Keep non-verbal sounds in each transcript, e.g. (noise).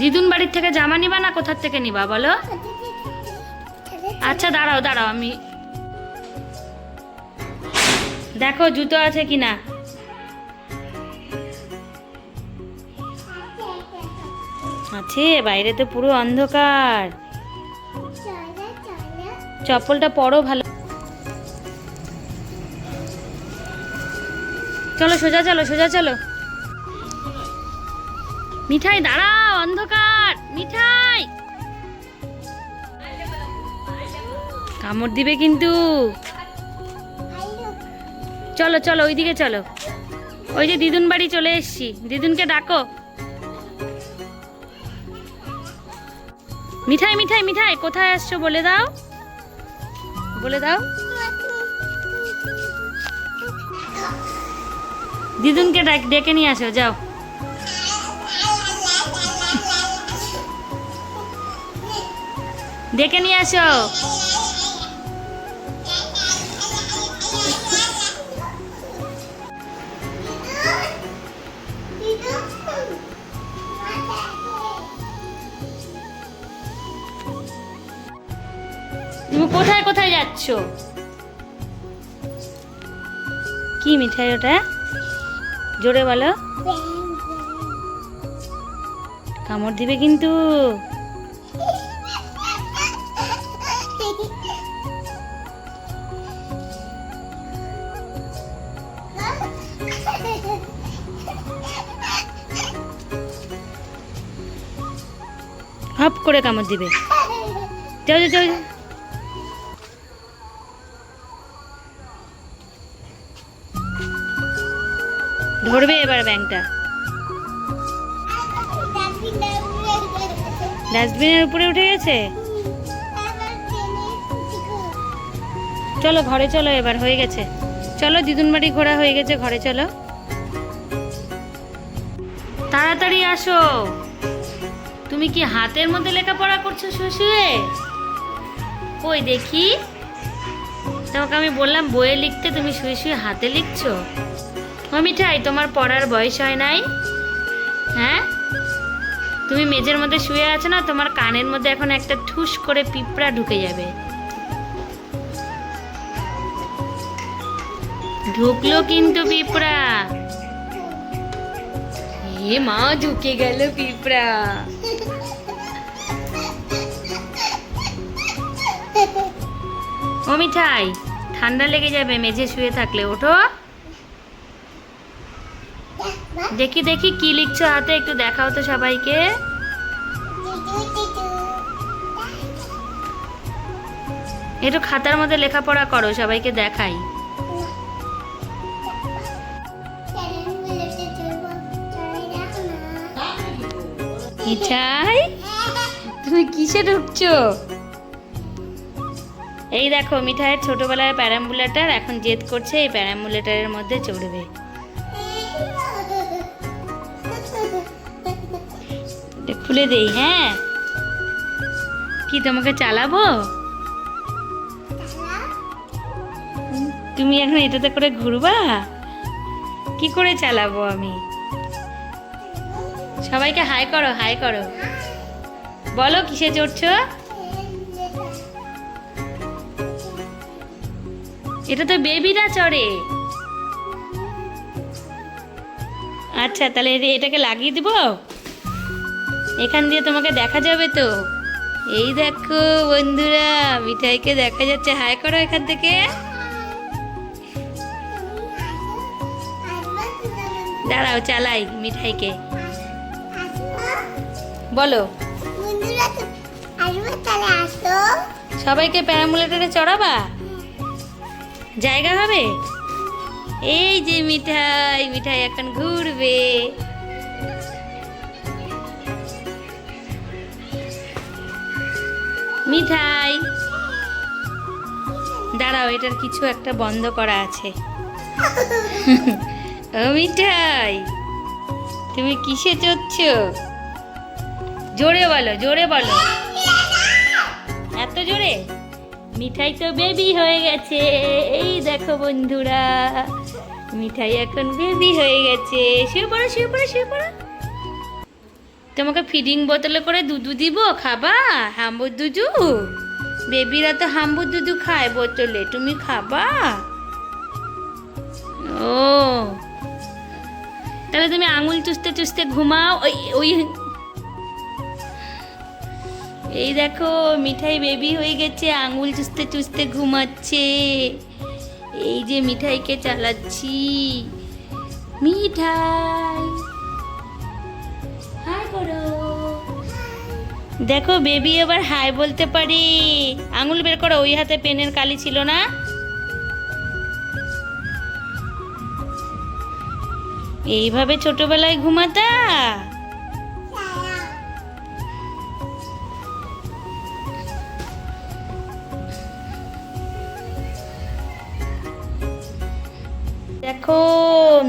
দিদুন বাড়ির থেকে জামা নিবা না? কোথার থেকে নিবা বলো? আচ্ছা দাঁড়াও দাঁড়াও, আমি দেখো, জুতো আছে কিনা? আছে, বাইরে তো পুরো অন্ধকার। চপ্পলটা পরো ভালো। চলো, সোজা চলো সোজা চলো। মিঠাই, দাঁড়াও, অন্ধকার। মিঠাই। কামড় দিবে কিন্তু। চলো চলো, ওইদিকে চলো। ওই যে দিদুন বাড়ি চলে এসছি। দিদুনকে ডাকো। মিঠাই মিঠাই মিঠাই, কোথায় আসছো বলে দাও। বলে দাও। দিদুনকে ডেকে নিয়ে আসো, যাও। ডেকে নিয়ে আসো। তুমি কোথায় কোথায় যাচ্ছ? কি মিঠাই ওটা? জোরে বলো। কামড় দিবে কিন্তু। হপ করে কামড় দিবে। ধরবে এবার ব্যাংকটা। ডাস্টবিনের উপরে উঠে গেছে? চলো, ঘরে চলো, এবার হয়ে গেছে। চলো দিদুন বাড়ি ঘোরা হয়ে গেছে, ঘরে চলো। তাড়াতাড়ি আসো। তুমি কি হাতের মধ্যে লেখাপড়া করছ শুশুয়ে কই দেখি। তোমাকে আমি বললাম বইয়ে লিখতে তুমি শুয়ে শুয়ে হাতে লিখছো। ও মিঠাই তোমার পড়ার বয়স হয় নাই? হ্যাঁ? তুমি মেজের মধ্যে শুয়ে আছো না, তোমার কানের মধ্যে এখন একটা ঠুস করে পিঁপড়া ঢুকে যাবে। ঢুকলো কিন্তু পিঁপড়া। এ মা ঢুকে গেল পিঁপড়া ও মিঠাই ঠান্ডা লেগে যাবে মেঝে শুয়ে থাকলে ওঠো দেখি দেখি কি লিখছো হাতে একটু দেখাও তো সবাইকে একটু খাতার মধ্যে লেখাপড়া করো সবাইকে দেখাই মিঠাই তুমি কিসে ঢুকছো? এই দেখো, মিঠাইয়ের ছোটবেলায় প্যারাম্বুলেটার এখন জেদ করছে এই প্যারাম্বুলেটারের মধ্যে চড়বে। খুলে দেই হ্যাঁ? কি, তোমাকে চালাবো? তুমি এখন এটাতে করে ঘুরবা? কি করে চালাবো আমি? সবাইকে হাই করো হাই করো। বলো, কিসে চড়ছো? এটা তো বেবিরা চড়ে। আচ্ছা তাহলে এটাকে লাগিয়ে দিব? এখান দিয়ে তোমাকে দেখা যাবে তো। এই দেখো বন্ধুরা, মিঠাইকে দেখা যাচ্ছে। হাই করো এখান থেকে। দাঁড়াও, চালাই মিঠাইকে। বলো। সবাইকে প্যারামুলেটারে চড়াবা? জায়গা হবে? এই যে মিঠাই মিঠাই এখন ঘুরবে। মিঠাই। দাঁড়াও এটার কিছু একটা বন্ধ করা আছে। (laughs) ও মিঠাই তুমি কিসে চড়ছ? জোরে বলো জোরে বলো। এত জোরে? মিঠাই তো বেবি হয়ে গেছে। এই দেখো বন্ধুরা, মিঠাই এখন বেবি হয়ে গেছে। শুয়ে পড়ো শুয়ে পড়ো শুয়ে পড়ো। তোমাকে ফিডিং বোতলে করে দুধু দিব, খাবা? হাম্বুর দুধু? বেবিরা তো হাম্বুর দুধু খায় বোতলে তুমি খাবা? ও। তাহলে তুমি আঙুল চুষতে চুষতে ঘুমাও, ওই ওই এই দেখো, মিঠাই বেবি হয়ে গেছে, আঙুল চুষতে চুষতে ঘুমাচ্ছে। এই যে মিঠাইকে চালাচ্ছি। মিঠাই। হাই করো। দেখো বেবি এবার হাই বলতে পারি। আঙুল বের করো, ওই হাতে পেনের কালি ছিল না? এইভাবে ছোটবেলায় ঘুমাতা?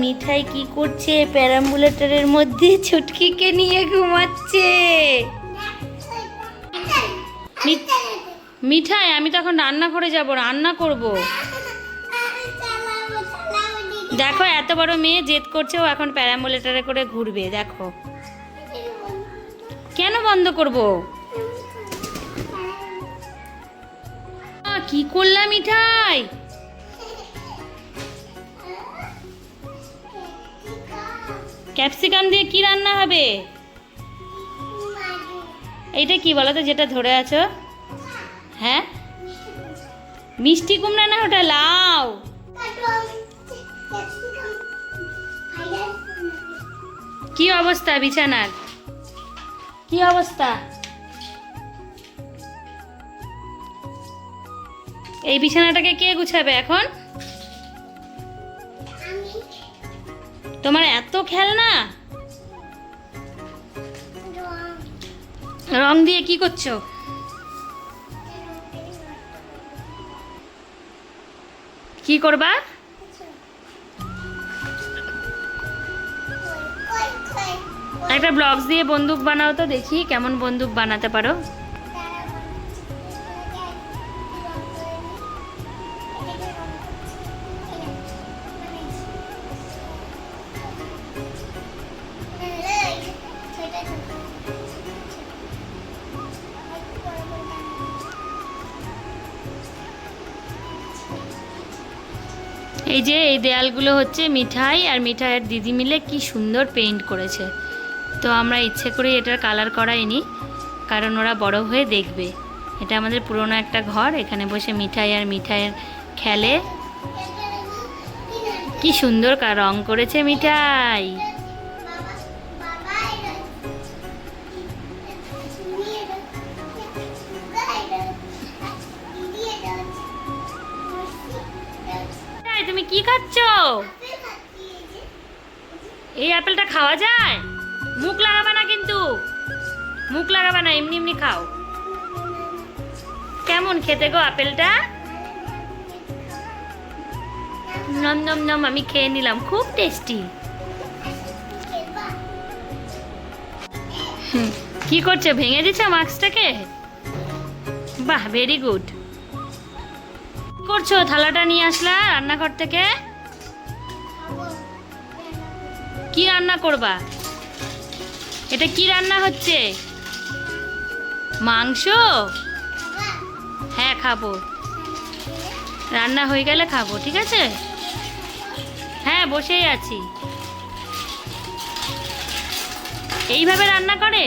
মিঠাই কি করছে? প্যারাম্বুলেটরের মধ্যে ছুটকিকে নিয়ে ঘুমাচ্ছে। মিঠাই, আমি তখন রান্না করে যাব, রান্না করব। দেখো, এত বড় মেয়ে, জেদ করছে ও এখন প্যারাম্বুলেটরে করে ঘুরবে, দেখো। কেন বন্ধ করব? কি করলাম মিঠাই? ক্যাপসিকাম দিয়ে কি রান্না হবে? এইটা কি বলো তো যেটা ধরে আছো? হ্যাঁ? মিষ্টি কুমড়া না ওটা লাউ? কি অবস্থা বিছানার? কি অবস্থা? এই বিছানাটাকে কে গুছাবে এখন? তোমার এত খেলনা? রং। দিয়ে কি করছ? কি করবা? একটা ব্লগস দিয়ে বন্দুক বানাও তো দেখি কেমন বন্দুক বানাতে পারো। এই যে এই দেয়ালগুলো হচ্ছে মিঠাই আর মিঠাইয়ের দিদি মিলে কি সুন্দর পেইন্ট করেছে। তো আমরা ইচ্ছে করে এটার কালার করাইনি, কারণ ওরা বড় হয়ে দেখবে। এটা আমাদের পুরনো একটা ঘর, এখানে বসে মিঠাই আর মিঠাইয়ের খেলে। কি সুন্দর রং করেছে মিঠাই! কি খাচ্ছ? এই আপেলটা খাওয়া যায়? মুখ লাগাবে না কিন্তু। মুখ লাগাবে না, এমনি এমনি খাও। কেমন খেতে গো আপেলটা নম নম নম, আমি খেয়ে নিলাম, খুব টেস্টি। কি করছ, ভেঙে দিচ্ছ মাস্কটাকে? বাহ ভেরি গুড করছ? থালাটা নিয়ে আসলা রান্নাঘর থেকে? কি রান্না করবা? এটা কি রান্না হচ্ছে? মাংস? হ্যাঁ খাব। রান্না হয়ে গেলে খাব, ঠিক আছে? হ্যাঁ বসেই আছি। এইভাবে রান্না করে?